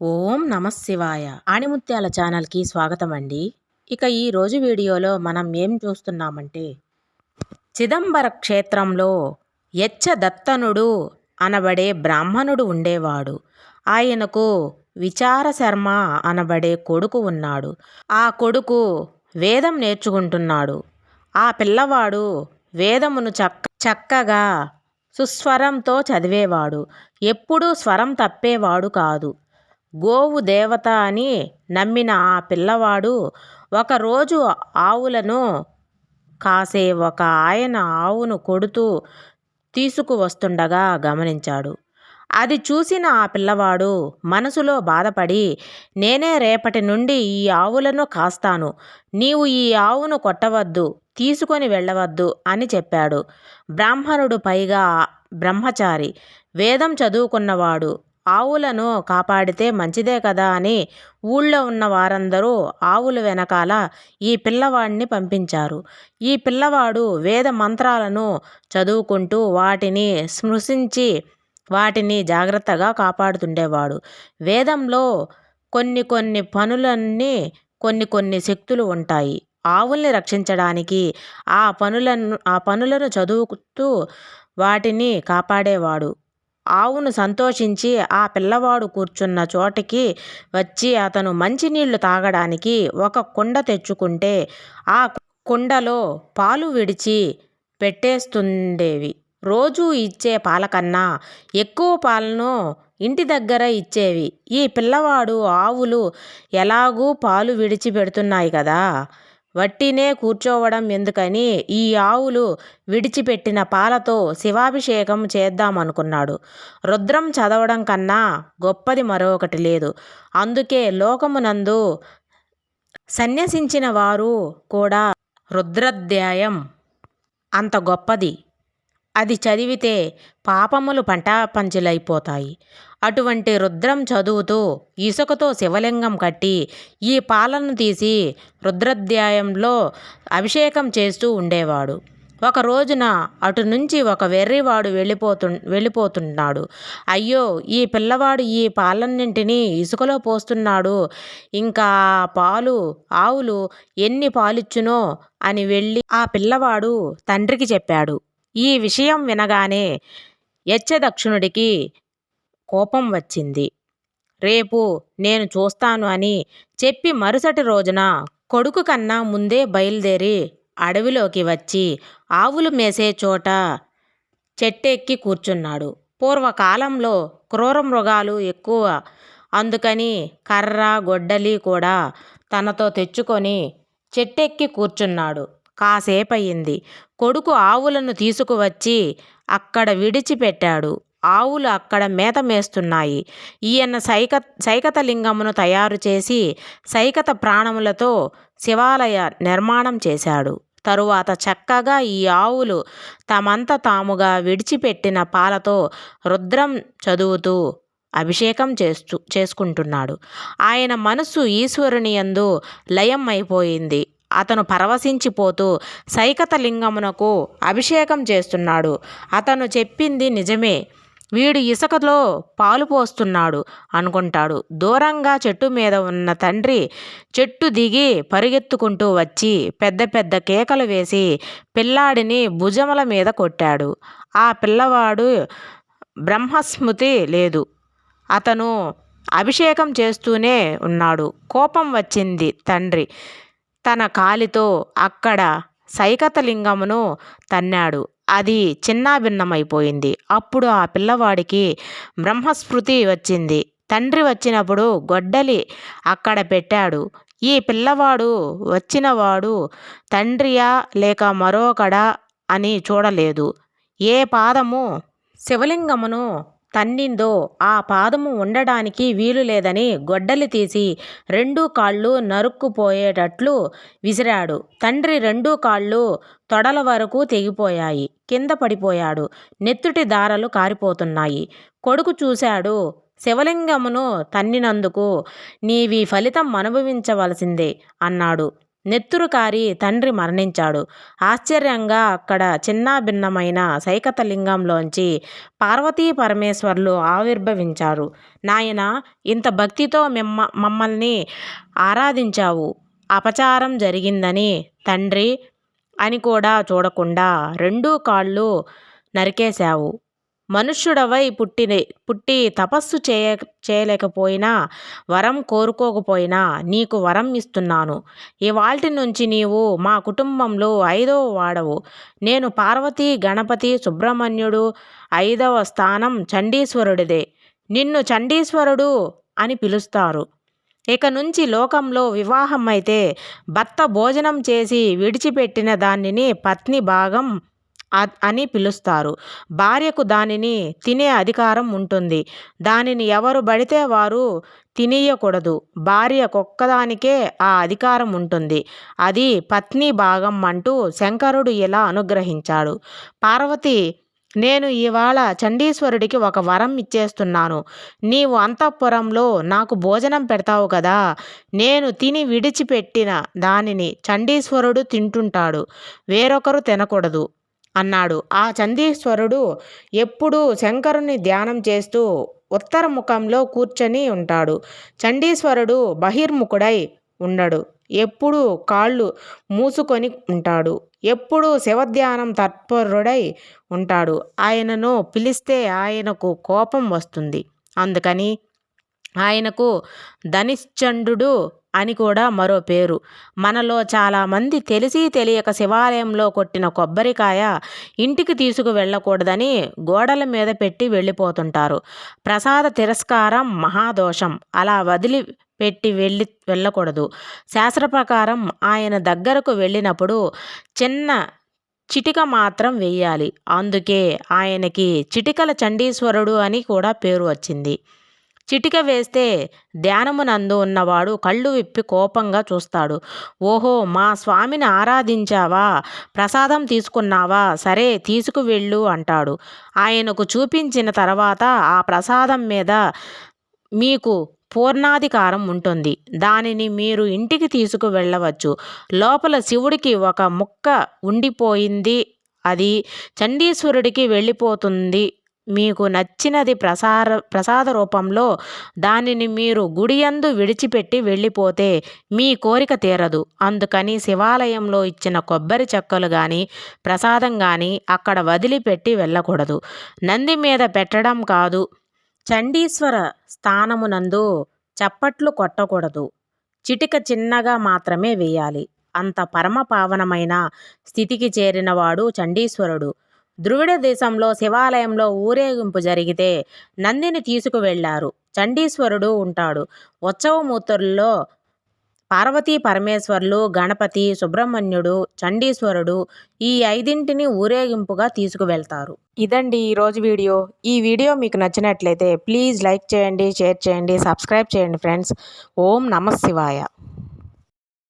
ఓం నమశివాయ ఆణిముత్యాల ఛానల్కి స్వాగతం అండి ఇక ఈ రోజు వీడియోలో మనం ఏం చూస్తున్నామంటే చిదంబర క్షేత్రంలో యచ్చదత్తనుడు అనబడే బ్రాహ్మణుడు ఉండేవాడు. ఆయనకు విచారశర్మ అనబడే కొడుకు ఉన్నాడు. ఆ కొడుకు వేదం నేర్చుకుంటున్నాడు. ఆ పిల్లవాడు వేదమును చక్క చక్కగా సుస్వరంతో చదివేవాడు. ఎప్పుడూ స్వరం తప్పేవాడు కాదు. గోవు దేవత అని నమ్మిన ఆ పిల్లవాడు ఒకరోజు ఆవులను కాసే ఒక ఆయన ఆవును కొడుతూ తీసుకువస్తుండగా గమనించాడు. అది చూసిన ఆ పిల్లవాడు మనసులో బాధపడి నేనే రేపటి నుండి ఈ ఆవులను కాస్తాను. నీవు ఈ ఆవును కొట్టవద్దు తీసుకొని వెళ్ళవద్దు అని చెప్పాడు. బ్రాహ్మణుడు పైగా బ్రహ్మచారి వేదం చదువుకున్నవాడు. ఆవులను కాపాడితే మంచిదే కదా అని ఊళ్ళో ఉన్న వారందరూ ఆవుల వెనకాల ఈ పిల్లవాడిని పంపించారు. ఈ పిల్లవాడు వేద మంత్రాలను చదువుకుంటూ వాటిని స్మృశించి వాటిని జాగ్రత్తగా కాపాడుతుండేవాడు. వేదంలో కొన్ని కొన్ని పనులన్నీ కొన్ని కొన్ని శక్తులు ఉంటాయి. ఆవుల్ని రక్షించడానికి ఆ పనులను ఆ పనులను చదువుతూ వాటిని కాపాడేవాడు. ఆవును సంతోషించి ఆ పిల్లవాడు కూర్చున్న చోటికి వచ్చి అతను మంచినీళ్ళు తాగడానికి ఒక కుండ తెచ్చుకుంటే ఆ కుండలో పాలు విడిచి పెట్టేస్తుండేవి. రోజూ ఇచ్చే పాలకన్నా ఎక్కువ పాలను ఇంటి దగ్గర ఇచ్చేవి. ఈ పిల్లవాడు ఆవులు ఎలాగూ పాలు విడిచి పెడుతున్నాయి కదా. వట్టినే కూర్చోవడం ఎందుకని ఈ ఆవులు విడిచిపెట్టిన పాలతో శివాభిషేకం చేద్దామనుకున్నాడు. రుద్రం చదవడం కన్నా గొప్పది మరొకటి లేదు. అందుకే లోకమునందు సన్యసించిన వారు కూడా రుద్రాధ్యాయం. అంత గొప్పది. అది చదివితే పాపములు పంటాపంచులైపోతాయి. అటువంటి రుద్రం చదువుతూ ఇసుకతో శివలింగం కట్టి ఈ పాలను తీసి రుద్రాధ్యాయంలో అభిషేకం చేస్తూ ఉండేవాడు. ఒక రోజున అటు నుంచి ఒక వెర్రివాడు వెళ్ళిపోతు వెళ్ళిపోతున్నాడు. అయ్యో ఈ పిల్లవాడు ఈ పాలన్నింటినీ ఇసుకలో పోస్తున్నాడు. ఇంకా పాలు ఆవులు ఎన్ని పాలిచ్చునో అని వెళ్ళి ఆ పిల్లవాడు తండ్రికి చెప్పాడు. ఈ విషయం వినగానే యచ్చదక్షునుడికి కోపం వచ్చింది. రేపు నేను చూస్తాను అని చెప్పి మరుసటి రోజున కొడుకు కన్నా ముందే బయలుదేరి అడవిలోకి వచ్చి ఆవులు మేసే చోట చెట్టెక్కి కూర్చున్నాడు. పూర్వకాలంలో క్రూర మృగాలు ఎక్కువ. అందుకని కర్ర గొడ్డలి కూడా తనతో తెచ్చుకొని చెట్టెక్కి కూర్చున్నాడు. కాసేపయింది. కొడుకు ఆవులను తీసుకువచ్చి అక్కడ విడిచిపెట్టాడు. ఆవులు అక్కడ మేత మేస్తున్నాయి. ఈయన సైక సైకత లింగమును తయారు చేసి సైకత ప్రాణములతో శివాలయ నిర్మాణం చేశాడు. తరువాత చక్కగా ఈ ఆవులు తమంత తాముగా విడిచిపెట్టిన పాలతో రుద్రం చదువుతూ అభిషేకం చేస్తూ చేసుకుంటున్నాడు. ఆయన మనసు ఈశ్వరుని యందు లయం అయిపోయింది అతను పరవశించిపోతూ సైకత లింగమునకు అభిషేకం చేస్తున్నాడు. అతను చెప్పింది నిజమే. వీడు ఇసుకలో పాలు పోస్తున్నాడు అనుకుంటాడు. దూరంగా చెట్టు మీద ఉన్న తండ్రి చెట్టు దిగి పరిగెత్తుకుంటూ వచ్చి పెద్ద పెద్ద కేకలు వేసి పిల్లాడిని భుజముల మీద కొట్టాడు. ఆ పిల్లవాడు బ్రహ్మస్మృతి లేదు. అతను అభిషేకం చేస్తూనే ఉన్నాడు. కోపం వచ్చింది తండ్రి. తన కాలితో అక్కడ సైకత లింగమును తన్నాడు. అది చిన్నాభిన్నమైపోయింది అప్పుడు ఆ పిల్లవాడికి బ్రహ్మస్మృతి వచ్చింది. తండ్రి వచ్చినప్పుడు గొడ్డలి అక్కడ పెట్టాడు. ఈ పిల్లవాడు వచ్చినవాడు తండ్రియా లేక మరొకడా అని చూడలేదు. ఏ పాదము శివలింగమును తన్నిందో ఆ పాదము ఉండడానికి వీలు లేదని గొడ్డలి తీసి రెండు కాళ్ళు నరుక్కుపోయేటట్లు విసిరాడు. తండ్రి రెండు కాళ్ళు తొడల వరకు తెగిపోయాయి. కింద పడిపోయాడు. నెత్తుటి దారలు కారిపోతున్నాయి. కొడుకు చూశాడు. శివలింగమును తన్నినందుకు నీవి ఫలితం అనుభవించవలసిందే అన్నాడు. నెత్తురు కారి తండ్రి మరణించాడు. ఆశ్చర్యంగా అక్కడ చిన్నాభిన్నమైన సైకతలింగంలోంచి పార్వతీ పరమేశ్వర్లు ఆవిర్భవించారు. నాయన ఇంత భక్తితో మిమ్మ మమ్మల్ని ఆరాధించావు. అపచారం జరిగిందని తండ్రి అని కూడా చూడకుండా రెండు కాళ్ళు నరికేశావు. మనుష్యుడవై పుట్టినే పుట్టి తపస్సు చేయ చేయలేకపోయినా వరం కోరుకోకపోయినా నీకు వరం ఇస్తున్నాను. ఇవాల్టి నుంచి నీవు మా కుటుంబంలో ఐదవ వాడవు. నేను పార్వతి గణపతి సుబ్రహ్మణ్యుడు ఐదవ స్థానం చండీశ్వరుడిదే. నిన్ను చండీశ్వరుడు అని పిలుస్తారు. ఇక నుంచి లోకంలో వివాహం అయితే భర్త భోజనం చేసి విడిచిపెట్టిన దానిని పత్ని భాగం అని పిలుస్తారు. భార్యకు దానిని తినే అధికారం ఉంటుంది. దానిని ఎవరు పడితే వారు తినేయకూడదు. భార్యకొక్కదానికే ఆ అధికారం ఉంటుంది. అది పత్ని భాగం అంటూ శంకరుడు ఇలా అనుగ్రహించాడు. పార్వతి నేను ఇవాళ చండీశ్వరుడికి ఒక వరం ఇచ్చేస్తున్నాను. నీవు అంతఃపురంలో నాకు భోజనం పెడతావు కదా. నేను తిని విడిచిపెట్టిన దానిని చండీశ్వరుడు తింటుంటాడు. వేరొకరు తినకూడదు. అన్నాడు. ఆ చందీశ్వరుడు ఎప్పుడూ శంకరుని ధ్యానం చేస్తూ ఉత్తర ముఖంలో కూర్చొని ఉంటాడు. చండీశ్వరుడు బహిర్ముఖుడై ఉండడు. ఎప్పుడు కాళ్ళు మూసుకొని ఉంటాడు. ఎప్పుడు శివధ్యానం తత్పరుడై ఉంటాడు. ఆయనను పిలిస్తే ఆయనకు కోపం వస్తుంది. అందుకని ఆయనకు ధనిశ్చండు అని కూడా మరో పేరు. మనలో చాలామంది తెలిసి తెలియక శివాలయంలో కొట్టిన కొబ్బరికాయ ఇంటికి తీసుకు వెళ్ళకూడదని గోడల మీద పెట్టి వెళ్ళిపోతుంటారు. ప్రసాద తిరస్కారం మహాదోషం. అలా వదిలి పెట్టి వెళ్ళి వెళ్ళకూడదు. శాస్త్ర ప్రకారం ఆయన దగ్గరకు వెళ్ళినప్పుడు చిన్న చిటిక మాత్రం వెయ్యాలి. అందుకే ఆయనకి చిటికల చండీశ్వరుడు అని కూడా పేరు వచ్చింది. చిటిక వేస్తే ధ్యానమునందు ఉన్నవాడు కళ్ళు విప్పి కోపంగా చూస్తాడు. ఓహో మా స్వామిని ఆరాధించావా? ప్రసాదం తీసుకున్నావా? సరే తీసుకువెళ్ళు అంటాడు. ఆయనకు చూపించిన తర్వాత ఆ ప్రసాదం మీద మీకు పూర్ణాధికారం ఉంటుంది. దానిని మీరు ఇంటికి తీసుకు వెళ్ళవచ్చు. లోపల శివుడికి ఒక ముక్క ఉండిపోయింది. అది చండీశ్వరుడికి వెళ్ళిపోతుంది. మీకు నచ్చినది ప్రసార ప్రసాద రూపంలో దానిని మీరు గుడియందు విడిచిపెట్టి వెళ్ళిపోతే మీ కోరిక తీరదు. అందుకని శివాలయంలో ఇచ్చిన కొబ్బరి చెక్కలు కానీ ప్రసాదం కానీ అక్కడ వదిలిపెట్టి వెళ్ళకూడదు. నంది మీద పెట్టడం కాదు. చండీశ్వర స్థానమునందు చప్పట్లు కొట్టకూడదు. చిటిక చిన్నగా మాత్రమే వేయాలి. అంత పరమ పావనమైన స్థితికి చేరినవాడు చండీశ్వరుడు. ద్రువిడ దేశంలో శివాలయంలో ఊరేగింపు జరిగితే నందిని తీసుకువెళ్ళారు చండీశ్వరుడు ఉంటాడు. ఉత్సవమూర్తుల్లో పార్వతీ పరమేశ్వర్లు గణపతి సుబ్రహ్మణ్యుడు చండీశ్వరుడు ఈ ఐదింటిని ఊరేగింపుగా తీసుకువెళ్తారు. ఇదండి ఈరోజు వీడియో. ఈ వీడియో మీకు నచ్చినట్లయితే ప్లీజ్ లైక్ చేయండి షేర్ చేయండి సబ్స్క్రైబ్ చేయండి ఫ్రెండ్స్. ఓం నమ శివాయ.